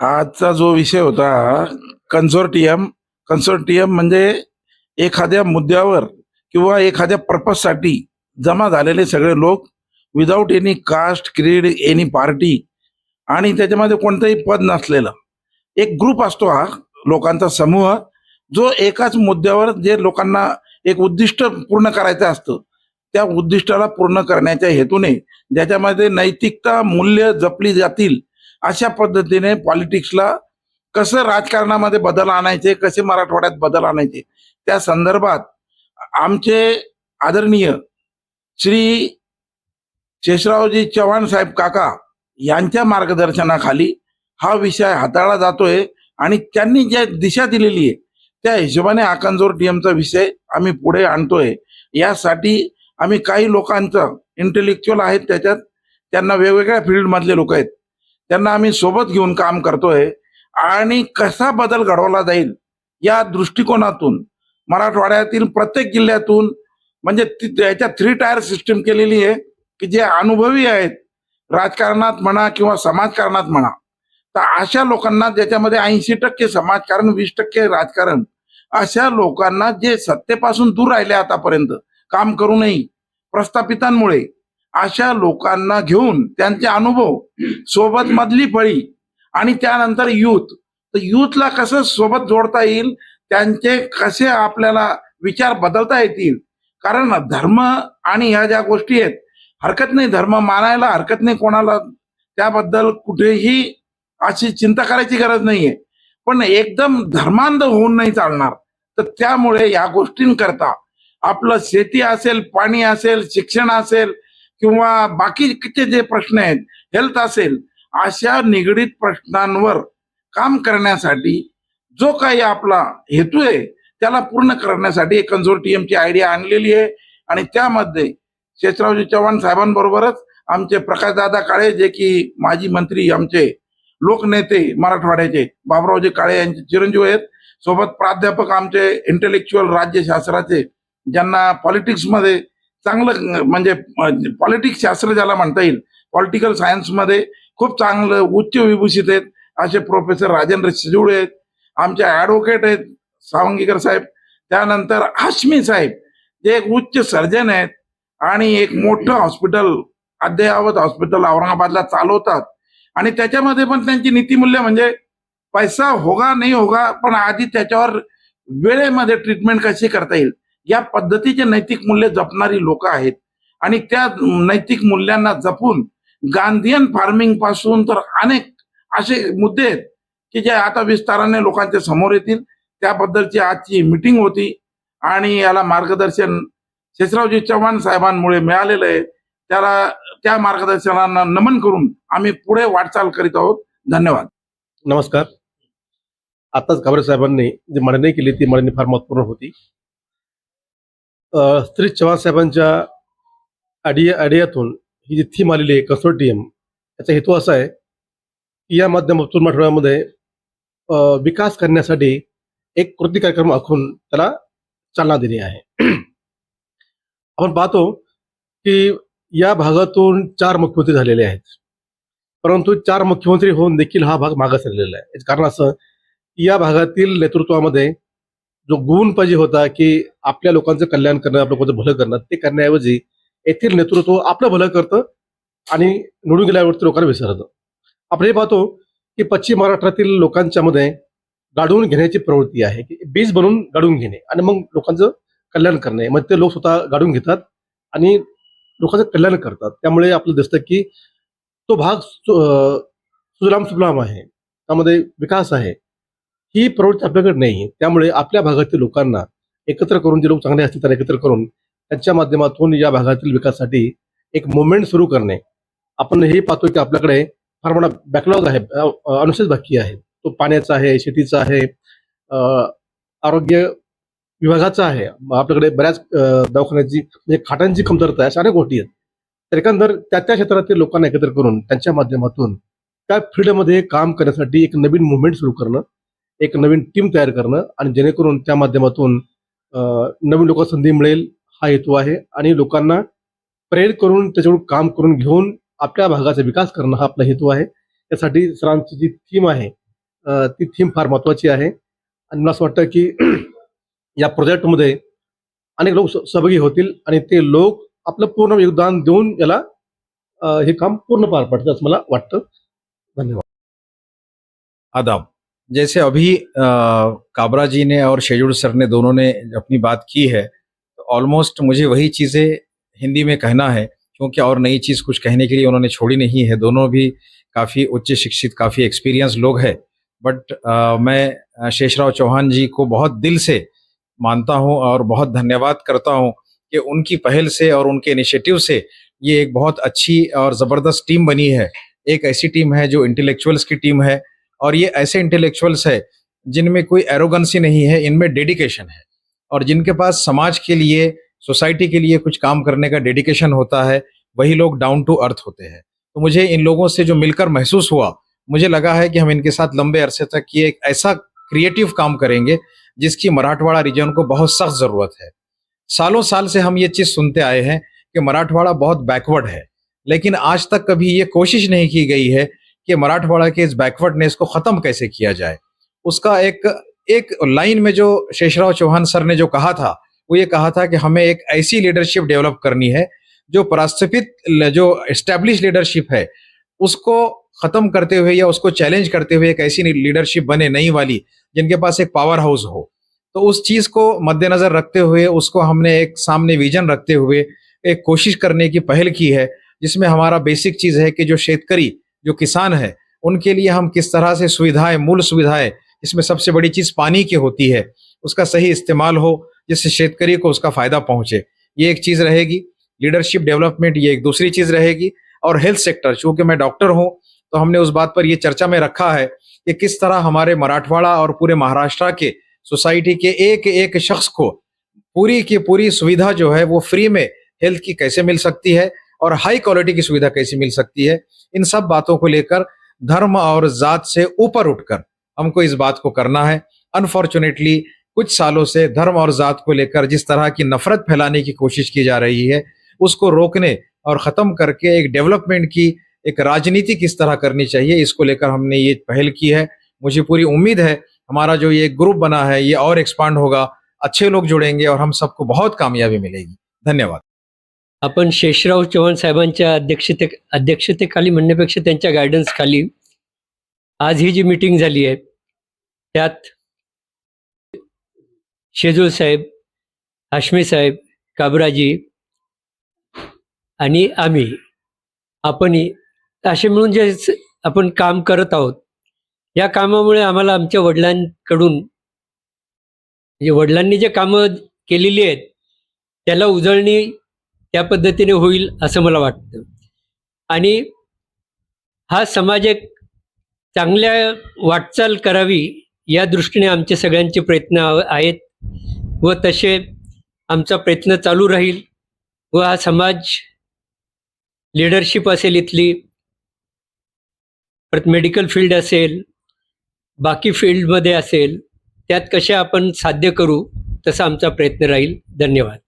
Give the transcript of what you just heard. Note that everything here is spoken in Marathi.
आजचा जो विषय होता कन्सोर्टियम कन्सोर्टियम म्हणजे एखाद्या मुद्द्यावर किंवा एखाद्या पर्पजसाठी जमा झालेले सगळे लोक without any caste creed any party आणि त्याच्यामध्ये कोणतंही पद नसलेलं. एक ग्रुप असतो हा लोकांचा समूह जो एकाच मुद्द्यावर जे लोकांना एक उद्दिष्ट पूर्ण करायचं असतं त्या उद्दिष्टाला पूर्ण करण्याच्या हेतूने ज्याच्यामध्ये नैतिकता मूल्य जपली जातील अशा पद्धतीने पॉलिटिक्सला कसं राजकारणामध्ये बदल आणायचे कसे मराठवाड्यात बदल आणायचे त्या संदर्भात आमचे आदरणीय श्री शेषरावजी चव्हाण साहेब काका यांच्या मार्गदर्शनाखाली हा विषय हाताळला जातोय आणि त्यांनी ज्या दिशा दिलेली आहे त्या हिशोबाने आकांजोर डीएमचा विषय आम्ही पुढे आणतोय. यासाठी आम्ही काही लोकांचं इंटेलेक्च्युअल आहेत त्याच्यात त्यांना वेगवेगळ्या फील्डमधले लोक आहेत. त्यांना आम्ही सोबत घेऊन काम करतोय. आणि कसा बदल घडवला जाईल या दृष्टिकोनातून मराठवाड्यातील प्रत्येक जिल्ह्यातून म्हणजे ती- थ्री टायर सिस्टीम केलेली आहे की जे अनुभवी आहेत राजकारणात म्हणा किंवा समाजकारणात म्हणा. तर अशा लोकांना ज्याच्यामध्ये ऐंशी टक्के समाजकारण वीस टक्के राजकारण अशा लोकांना जे सत्तेपासून दूर राहिले आतापर्यंत काम करूनही प्रस्थापितांमुळे अशा लोकांना घेऊन त्यांचे अनुभव सोबत मधली फळी आणि त्यानंतर युथ. तर युथला कसं सोबत जोडता येईल? त्यांचे कसे आपल्याला विचार बदलता येतील? कारण धर्म आणि ह्या ज्या गोष्टी आहेत हरकत नाही धर्म मानायला हरकत नाही कोणाला. त्याबद्दल कुठेही अशी चिंता करायची गरज नाहीये. पण एकदम धर्मांध होऊन नाही चालणार. तर त्यामुळे या गोष्टींकरता आपलं शेती असेल पाणी असेल शिक्षण असेल किंवा बाकीचे जे प्रश्न आहेत हेल्थ असेल अशा निगडीत प्रश्नांवर काम करण्यासाठी जो काही आपला हेतू आहे त्याला पूर्ण करण्यासाठी एक कन्झोर्टियमची आयडिया आणलेली आहे. आणि त्यामध्ये शेषरावजी चव्हाण साहेबांबरोबरच आमचे प्रकाशदादा काळे जे की माजी मंत्री आमचे लोकनेते मराठवाड्याचे बाबरावजी काळे यांचे चिरंजीव आहेत. सोबत प्राध्यापक आमचे इंटेलेक्च्युअल राज्यशास्त्राचे ज्यांना पॉलिटिक्समध्ये चांगलं म्हणजे, म्हणजे पॉलिटिक्स शास्त्र ज्याला म्हणता येईल पॉलिटिकल सायन्समध्ये खूप चांगलं उच्च विभूषित आहेत. असे प्रोफेसर राजेंद्र शिजुळे आहेत. आमचे ॲडव्होकेट आहेत सावंगीकर साहेब. त्यानंतर हाशमी साहेब जे एक उच्च सर्जन आहेत आणि एक मोठं हॉस्पिटल अद्ययावत हॉस्पिटल औरंगाबादला चालवतात. आणि त्याच्यामध्ये पण त्यांची नीतिमूल्य म्हणजे पैसा होगा नाही होगा पण आधी त्याच्यावर वेळेमध्ये ट्रीटमेंट कशी करता येईल? या पद्धतीचे नैतिक मूल्य जपणारी लोक आहेत. आणि त्या नैतिक मूल्यांना जपून गांधीयन फार्मिंगपासून तर अनेक असे मुद्दे आहेत की जे आता विस्ताराने लोकांच्या समोर येतील. त्याबद्दलची आजची मिटिंग होती आणि याला मार्गदर्शन शेषरावजी चव्हाण साहेबांमुळे मिळालेलं आहे. त्याला त्या मार्गदर्शनांना नमन करून आम्ही पुढे वाटचाल करीत आहोत. धन्यवाद. नमस्कार. आताच गाभरे साहेबांनी जी मांडणी केली ती मांडणी फार महत्त्वपूर्ण होती. श्री चव्हाण साहेबांच्या आयडिया आयडियातून ही जी थीम आलेली आहे कन्सोर्टियम याचा हेतू असा आहे की या माध्यमातून मराठवाड्यामध्ये विकास करण्यासाठी एक कृती कार्यक्रम आखून त्याला चालना दिली आहे. आपण पाहतो की या भागातून चार मुख्यमंत्री झालेले आहेत. परंतु चार मुख्यमंत्री होऊन देखील हा भाग मागास आलेला आहे. याचं कारण असं या भागातील नेतृत्वामध्ये जो गुण पाहिजे होता की आपल्या लोकांचं कल्याण करणं आपल्या लोकांचं भलं करणं ते करण्याऐवजी येथील नेतृत्व आपलं भलं करतं आणि निवडून गेल्यावरती लोकांना विसरतं. आपण हे पाहतो की पश्चिम महाराष्ट्रातील लोकांच्या मध्ये गाडवून घेण्याची प्रवृत्ती आहे की बीज बनवून गाडून घेणे आणि मग लोकांचं कल्याण करणे. मग ते लोक स्वतः गाडून घेतात आणि लोकांचं कल्याण करतात. त्यामुळे आपलं दिसतं की तो भाग सु- सुजलाम सुफलाम आहे. त्यामध्ये विकास आहे. ही प्रवृत्ती आपल्याकडे नाही. आहे त्यामुळे आपल्या भागातील लोकांना एकत्र करून जे लोक चांगले असतील त्यांना एकत्र करून त्यांच्या माध्यमातून या भागातील विकासासाठी एक मुवमेंट सुरू करणे. आपण हे पाहतो की आपल्याकडे फार मोठा बॅकलॉग आहे. अनुसूचित बाकी आहे. तो पाण्याचा आहे शेतीचा आहे आरोग्य विभागाचा आहे. आपल्याकडे बऱ्याच दवाखान्याची म्हणजे खाटांची कमतरता आहे अशा अनेक गोष्टी आहेत. तर एकंदर त्या त्या क्षेत्रातील लोकांना एकत्र करून त्यांच्या माध्यमातून त्या फील्डमध्ये काम करण्यासाठी एक नवीन मुवमेंट सुरू करणं एक नवीन टीम तयार करणं आणि जेणेकरून त्या माध्यमातून नवीन लोकांना संधी मिळेल हा हेतू आहे. आणि लोकांना प्रेरित करून त्याच्यावर काम करून घेऊन आपल्या भागाचा विकास करणं हा आपला हेतू आहे. त्यासाठी सरांची जी थीम आहे ती थीम फार महत्वाची आहे. आणि मला असं वाटतं की या प्रोजेक्टमध्ये अनेक लोक सहभागी होतील आणि ते लोक आपलं पूर्ण योगदान देऊन याला हे काम पूर्ण पार पाडतात असं मला वाटतं. धन्यवाद. आदाब. जैसे अभी काबरा जी ने और शेजुड़ सर ने दोनों ने अपनी बात की है तो ऑलमोस्ट मुझे वही चीज़ें हिंदी में कहना है, क्योंकि और नई चीज़ कुछ कहने के लिए उन्होंने छोड़ी नहीं है। दोनों भी काफ़ी उच्च शिक्षित, काफ़ी एक्सपीरियंस लोग हैं। बट मैं शेषराव चौहान जी को बहुत दिल से मानता हूँ और बहुत धन्यवाद करता हूँ कि उनकी पहल से और उनके इनिशिएटिव से ये एक बहुत अच्छी और ज़बरदस्त टीम बनी है। एक ऐसी टीम है जो इंटेलेक्चुअल्स की टीम है और ये ऐसे इंटेलेक्चुअल्स है, जिनमें कोई एरोगेंसी नहीं है, इनमें डेडिकेशन है। और जिनके पास समाज के लिए सोसाइटी के लिए कुछ काम करने का डेडिकेशन होता है, वही लोग डाउन टू अर्थ होते हैं। तो मुझे इन लोगों से जो मिलकर महसूस हुआ, मुझे लगा है कि हम इनके साथ लंबे अरसे तक ये एक ऐसा क्रिएटिव काम करेंगे, जिसकी मराठवाड़ा रीजन को बहुत सख्त ज़रूरत है। सालों साल से हम ये चीज़ सुनते आए हैं कि मराठवाड़ा बहुत बैकवर्ड है, लेकिन आज तक कभी ये कोशिश नहीं की गई है कि मराठवाड़ा के इस बैकवर्डनेस को खत्म कैसे किया जाए? उसका एक एक लाइन में जो शेषराव चौहान सर ने जो कहा था, वो ये कहा था कि हमें एक ऐसी लीडरशिप डेवलप करनी है, जो प्रस्थापित जो एस्टेब्लिश लीडरशिप है, उसको खत्म करते हुए या उसको चैलेंज करते हुए एक ऐसी लीडरशिप बने नई वाली, जिनके पास एक पावर हाउस हो। तो उस चीज़ को मद्देनजर रखते हुए, उसको हमने एक सामने विजन रखते हुए एक कोशिश करने की पहल की है, जिसमें हमारा बेसिक चीज़ है कि जो शेतकरी जो किसान है, उनके लिए हम किस तरह से सुविधाएँ, मूल सुविधाएँ, इसमें सबसे बड़ी चीज़ पानी की होती है, उसका सही इस्तेमाल हो, जिससे शेतकरी को उसका फ़ायदा पहुँचे। ये एक चीज़ रहेगी। लीडरशिप डेवलपमेंट ये एक दूसरी चीज़ रहेगी। और हेल्थ सेक्टर, चूँकि मैं डॉक्टर हूँ तो हमने उस बात पर यह चर्चा में रखा है कि किस तरह हमारे मराठवाड़ा और पूरे महाराष्ट्र के सोसाइटी के एक एक शख्स को पूरी की पूरी सुविधा जो है, वो फ्री में हेल्थ की कैसे मिल सकती है और हाई क्वालिटी की सुविधा कैसे मिल सकती है? इन सब बातों को लेकर धर्म और जात से ऊपर उठकर हमको इस बात को करना है। अनफॉर्चुनेटली कुछ सालों से धर्म और जात को लेकर जिस तरह की नफरत फैलाने की कोशिश की जा रही है, उसको रोकने और खत्म करके एक डेवलपमेंट की, एक राजनीति किस तरह करनी चाहिए, इसको लेकर हमने ये पहल की है। मुझे पूरी उम्मीद है, हमारा जो ये ग्रुप बना है, ये और एक्सपांड होगा, अच्छे लोग जुड़ेंगे और हम सबको बहुत कामयाबी मिलेगी। धन्यवाद। आपण शेषराव चव्हाण साहेबांच्या अध्यक्षते अध्यक्षतेखाली म्हणण्यापेक्षा त्यांच्या गायडन्स खाली. आज ही जी मीटिंग झाली आहे त्यात शेजूळ साहेब हाश्मी साहेब काबराजी आणि आम्ही आपण असे मिळून जे आपण काम करत आहोत या कामामुळे आम्हाला आमच्या वडिलांकडून म्हणजे वडिलांनी जे कामं केलेली आहेत त्याला उजळणी त्या पद्धतीने होईल असं मला वाटतं. आणि हा समाज एक चांगल्या वाटचाल करावी या दृष्टीने आमचे सगळ्यांचे प्रयत्न आहेत व तसे आमचा प्रयत्न चालू राहील व हा समाज लिडरशिप असेल इथली परत मेडिकल फील्ड असेल बाकी फील्डमध्ये असेल त्यात कसे आपण साध्य करू तसा आमचा प्रयत्न राहील. धन्यवाद.